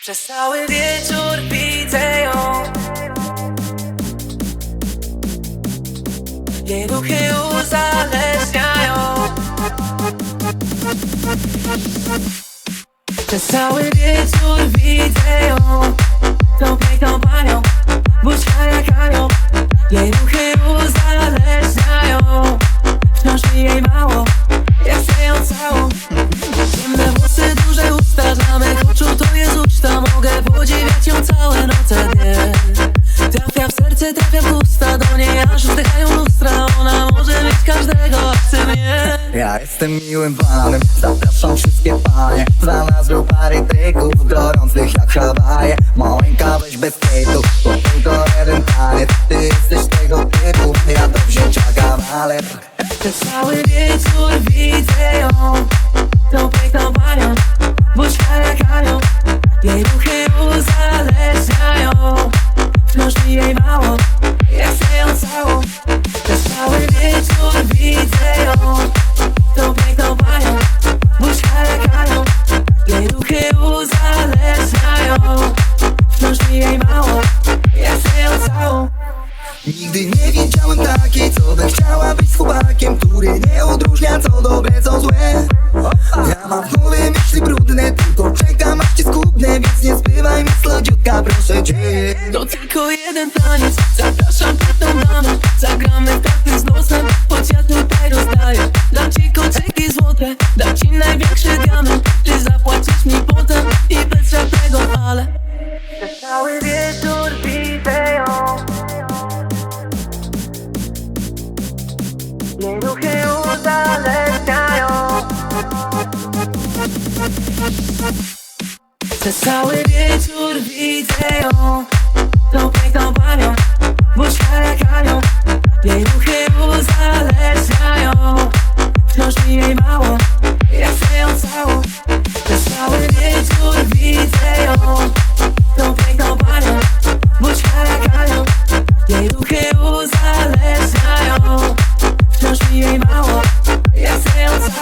Przez cały wieczór widzę ją. Jej ruchy uzależniają. Przez cały wieczór widzę ją. Tą piękną panią Buźka jak Jej ruchy niej aż wdychają lustra Ona może mieć każdego, chce mnie. Ja jestem miłym panem, zapraszam wszystkie panie. Znalazłem parę trików gorących jak Hawaje. Małęka weź bez kitu, bo tylko jeden taniec. Ty jesteś tego typu, ja do wzięcia kawaler Przez cały wieczór widzę ją mi jej mało. Chcę ją całą. Nigdy nie widziałem takiej, co by chciała być z chłopakiem Który nie odróżnia co dobre, co złe. Ja mam w głowie myśli brudne, tylko czekam aż cię skubnę Więc nie zbywaj mi słodziutka, proszę cię. To tylko jeden taniec Zapraszam tę damę Zagramy karty z nosem Choć ja tutaj rozdaję. Dam ci kolczyki złote Dam ci największy diament. Ty zapłacisz mi potem I bez żadnego ale cały wieczór widzę ją Jej ruchy uzależniają. Przez cały wieczór widzę ją Tą piękną panią Buźka jak anioł Jej ruchy uzależniają. Wciąż mi jej mało Ja chcę ją całą. Przez cały wieczór widzę ją E ain't my one. Yes, it's